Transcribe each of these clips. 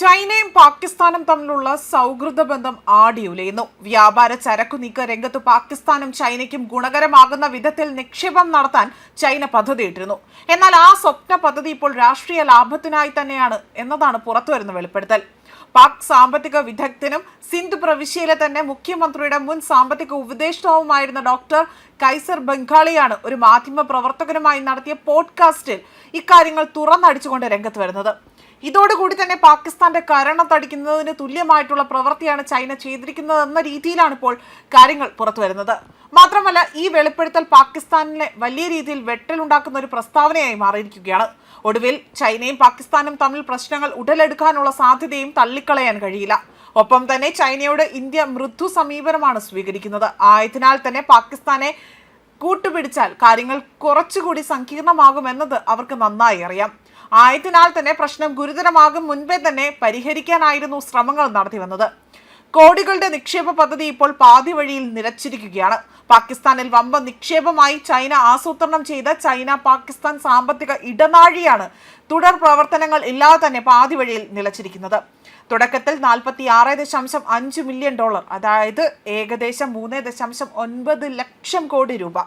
ചൈനയും പാകിസ്ഥാനും തമ്മിലുള്ള സൗഹൃദ ബന്ധം ആടിയുലയുന്നു. വ്യാപാര ചരക്കു നീക്ക രംഗത്ത് പാകിസ്ഥാനും ചൈനയ്ക്കും ഗുണകരമാകുന്ന വിധത്തിൽ നിക്ഷേപം നടത്താൻ ചൈന പദ്ധതിയിട്ടിരുന്നു. എന്നാൽ ആ സ്വപ്ന പദ്ധതി ഇപ്പോൾ രാഷ്ട്രീയ ലാഭത്തിനായി തന്നെയാണ് എന്നതാണ് പുറത്തുവരുന്ന വെളിപ്പെടുത്തൽ. പാക് സാമ്പത്തിക വിദഗ്ധനും സിന്ധ് പ്രവിശ്യയിലെ തന്നെ മുഖ്യമന്ത്രിയുടെ മുൻ സാമ്പത്തിക ഉപദേഷ്ടാവുമായിരുന്ന ഡോക്ടർ കൈസർ ബംഗാളിയാണ് ഒരു മാധ്യമ പ്രവർത്തകനുമായി നടത്തിയ പോഡ്കാസ്റ്റിൽ ഇക്കാര്യങ്ങൾ തുറന്നടിച്ചുകൊണ്ട് രംഗത്ത് വരുന്നത്. ഇതോടുകൂടി തന്നെ പാകിസ്ഥാന്റെ കരണം തടിക്കുന്നതിന് തുല്യമായിട്ടുള്ള പ്രവൃത്തിയാണ് ചൈന ചെയ്തിരിക്കുന്നത് എന്ന രീതിയിലാണ് ഇപ്പോൾ കാര്യങ്ങൾ പുറത്തുവരുന്നത് മാത്രമല്ല ഈ വെളിപ്പെടുത്തൽ പാകിസ്ഥാനിലെ വലിയ രീതിയിൽ വെട്ടലുണ്ടാക്കുന്ന ഒരു പ്രസ്താവനയായി മാറിയിരിക്കുകയാണ്. ഒടുവിൽ ചൈനയും പാകിസ്ഥാനും തമ്മിൽ പ്രശ്നങ്ങൾ ഉടലെടുക്കാനുള്ള സാധ്യതയും തള്ളിക്കളയാൻ കഴിയില്ല. ഒപ്പം തന്നെ ചൈനയോട് ഇന്ത്യ മൃദു സമീപനമാണ് സ്വീകരിക്കുന്നത്. ആയതിനാൽ തന്നെ പാകിസ്ഥാനെ കൂട്ടുപിടിച്ചാൽ കാര്യങ്ങൾ കുറച്ചുകൂടി സങ്കീർണമാകുമെന്നത് അവർക്ക് നന്നായി അറിയാം. ആയതിനാൽ തന്നെ പ്രശ്നം ഗുരുതരമാകും മുൻപേ തന്നെ പരിഹരിക്കാനായിരുന്നു ശ്രമങ്ങൾ നടത്തി വന്നത് കോടികളുടെ നിക്ഷേപ പദ്ധതി ഇപ്പോൾ പാതി വഴിയിൽ നിലച്ചിരിക്കുകയാണ്. പാകിസ്ഥാനിൽ വമ്പ നിക്ഷേപമായി ചൈന ആസൂത്രണം ചെയ്ത ചൈന പാകിസ്ഥാൻ സാമ്പത്തിക ഇടനാഴിയാണ് തുടർ പ്രവർത്തനങ്ങൾ ഇല്ലാതെ തന്നെ പാതി വഴിയിൽ നിലച്ചിരിക്കുന്നത്. തുടക്കത്തിൽ നാൽപ്പത്തി ആറ് ദശാംശം അഞ്ച് മില്യൺ ഡോളർ അതായത് ഏകദേശം മൂന്ന് ദശാംശം ഒൻപത് ലക്ഷം കോടി രൂപ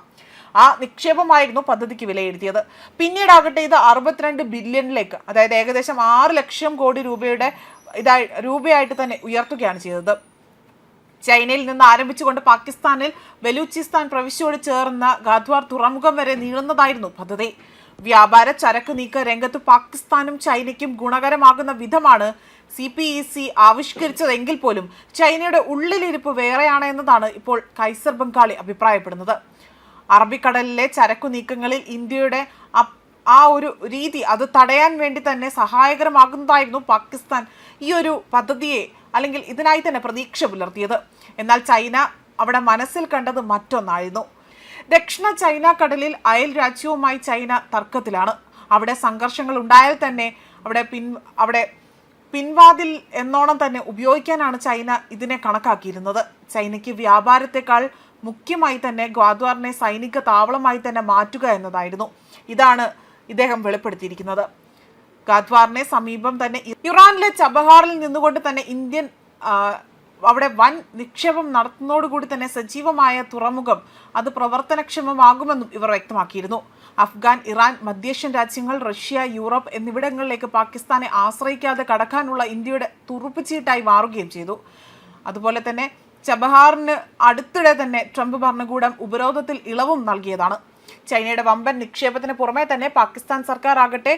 ആ നിക്ഷേപമായിരുന്നു പദ്ധതിക്ക് വിലയിരുത്തിയത്. പിന്നീടാകട്ടെ ഇത് അറുപത്തിരണ്ട് ബില്യണിലേക്ക് അതായത് ഏകദേശം ആറ് ലക്ഷം കോടി രൂപയുടെ ഇതായി രൂപയായിട്ട് തന്നെ ഉയർത്തുകയാണ് ചെയ്തത്. ചൈനയിൽ നിന്ന് ആരംഭിച്ചുകൊണ്ട് പാകിസ്ഥാനിൽ ബലൂചിസ്ഥാൻ പ്രവിശ്യയോട് ചേർന്ന ഗാദ്വാർ തുറമുഖം വരെ നീളുന്നതായിരുന്നു പദ്ധതി. വ്യാപാര ചരക്ക് നീക്ക രംഗത്ത് പാകിസ്ഥാനും ചൈനയ്ക്കും ഗുണകരമാകുന്ന വിധമാണ് സി പി ഇ സി ആവിഷ്കരിച്ചതെങ്കിൽ പോലും ചൈനയുടെ ഉള്ളിലിരിപ്പ് വേറെയാണ് എന്നതാണ് ഇപ്പോൾ കൈസർ ബംഗാളി അഭിപ്രായപ്പെടുന്നത്. അറബിക്കടലിലെ ചരക്കു നീക്കങ്ങളിൽ ഇന്ത്യയുടെ ആ ഒരു രീതി അത് തടയാൻ വേണ്ടി തന്നെ സഹായകരമാകുന്നതായിരുന്നു പാകിസ്ഥാൻ ഈ ഒരു പദ്ധതിയെ അല്ലെങ്കിൽ ഇതിനായി തന്നെ പ്രതീക്ഷ പുലർത്തിയത്. എന്നാൽ ചൈന അവിടെ മനസ്സിൽ കണ്ടത് മറ്റൊന്നായിരുന്നു. ദക്ഷിണ ചൈന കടലിൽ അയൽ രാജ്യവുമായി ചൈന തർക്കത്തിലാണ്. അവിടെ സംഘർഷങ്ങൾ ഉണ്ടായാൽ തന്നെ അവിടെ പിൻ അവിടെ പിൻവാതിൽ എന്നോണം തന്നെ ഉപയോഗിക്കാനാണ് ചൈന ഇതിനെ കണക്കാക്കിയിരുന്നത്. ചൈനയ്ക്ക് വ്യാപാരത്തെക്കാൾ മുഖ്യമായി തന്നെ ഗ്വാദ്വാറിനെ സൈനിക താവളമായി തന്നെ മാറ്റുക എന്നതായിരുന്നു. ഇതാണ് ഇദ്ദേഹം വെളിപ്പെടുത്തിയിരിക്കുന്നത്. ഗാദ്വാറിനെ സമീപം തന്നെ ഇറാനിലെ ചബഹാറിൽ നിന്നുകൊണ്ട് തന്നെ ഇന്ത്യൻ അവിടെ വൻ നിക്ഷേപം നടത്തുന്നതോടുകൂടി തന്നെ സജീവമായ തുറമുഖം അത് പ്രവർത്തനക്ഷമമാകുമെന്നും ഇവർ വ്യക്തമാക്കിയിരുന്നു. അഫ്ഗാൻ ഇറാൻ മധ്യേഷ്യൻ രാജ്യങ്ങൾ റഷ്യ യൂറോപ്പ് എന്നിവിടങ്ങളിലേക്ക് പാകിസ്ഥാനെ ആശ്രയിക്കാതെ കടക്കാനുള്ള ഇന്ത്യയുടെ തുറുപ്പുചീട്ടായി മാറുകയും ചെയ്തു. അതുപോലെ തന്നെ ചബഹാറിന് അടുത്തിടെ തന്നെ ട്രംപ് ഭരണകൂടം ഉപരോധത്തിൽ ഇളവും നൽകിയതാണ്. ചൈനയുടെ വമ്പൻ നിക്ഷേപത്തിന് പുറമെ തന്നെ പാകിസ്ഥാൻ സർക്കാർ ആകട്ടെ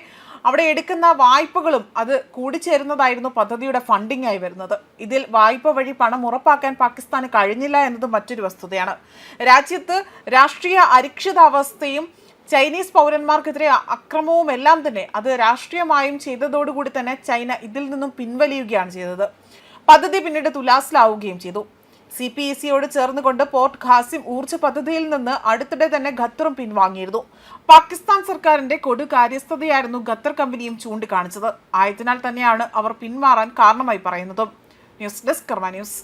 അവിടെ എടുക്കുന്ന വായ്പകളും അത് കൂടിച്ചേരുന്നതായിരുന്നു പദ്ധതിയുടെ ഫണ്ടിംഗ് ആയി വരുന്നത്. ഇതിൽ വായ്പ വഴി പണം ഉറപ്പാക്കാൻ പാകിസ്ഥാന് കഴിഞ്ഞില്ല എന്നത് മറ്റൊരു വസ്തുതയാണ്. രാജ്യത്ത് രാഷ്ട്രീയ അരിക്ഷിതാവസ്ഥയും ചൈനീസ് പൗരന്മാർക്കെതിരെ അക്രമവും എല്ലാം തന്നെ അത് രാഷ്ട്രീയമായും ചെയ്തതോടുകൂടി തന്നെ ചൈന ഇതിൽ നിന്നും പിൻവലിയുകയാണ് ചെയ്തത്. പദ്ധതി പിന്നീട് തുലാസിലാവുകയും ചെയ്തു. സി പി ഇ സിയോട് ചേർന്നുകൊണ്ട് പോർട്ട് ഖാസിം ഊർജ പദ്ധതിയിൽ നിന്ന് അടുത്തിടെ തന്നെ ഖത്തറും പിൻവാങ്ങിയിരുന്നു. പാകിസ്ഥാൻ സർക്കാരിന്റെ കൊടു കാര്യസ്ഥതയായിരുന്നു ഖത്തർ കമ്പനിയും ചൂണ്ടിക്കാണിച്ചത്. ആയതിനാൽ തന്നെയാണ് അവർ പിന്മാറാൻ കാരണമായി പറയുന്നതും. News desk Karma news.